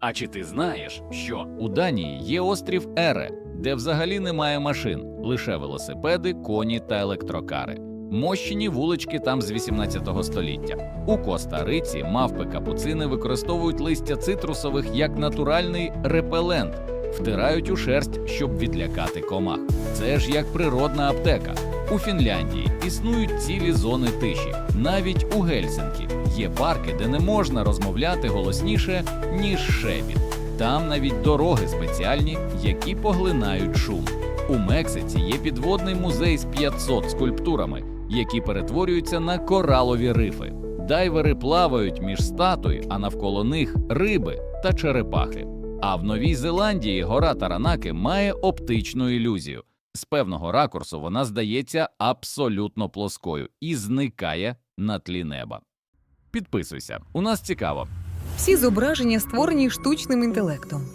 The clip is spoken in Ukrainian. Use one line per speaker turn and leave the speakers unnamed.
А чи ти знаєш, що у Данії є острів Ере, де взагалі немає машин, лише велосипеди, коні та електрокари. Мощені вулички там з 18 століття. У Коста-Риці мавпи капуцини використовують листя цитрусових як натуральний репелент, втирають у шерсть, щоб відлякати комах. Це ж як природна аптека. У Фінляндії існують цілі зони тиші. Навіть у Гельсинкі є парки, де не можна розмовляти голосніше, ніж шепіт. Там навіть дороги спеціальні, які поглинають шум. У Мексиці є підводний музей з 500 скульптурами, які перетворюються на коралові рифи. Дайвери плавають між статуй, а навколо них риби та черепахи. А в Новій Зеландії гора Таранаки має оптичну ілюзію. З певного ракурсу вона здається абсолютно плоскою і зникає на тлі неба. Підписуйся, у нас цікаво.
Всі зображення створені штучним інтелектом.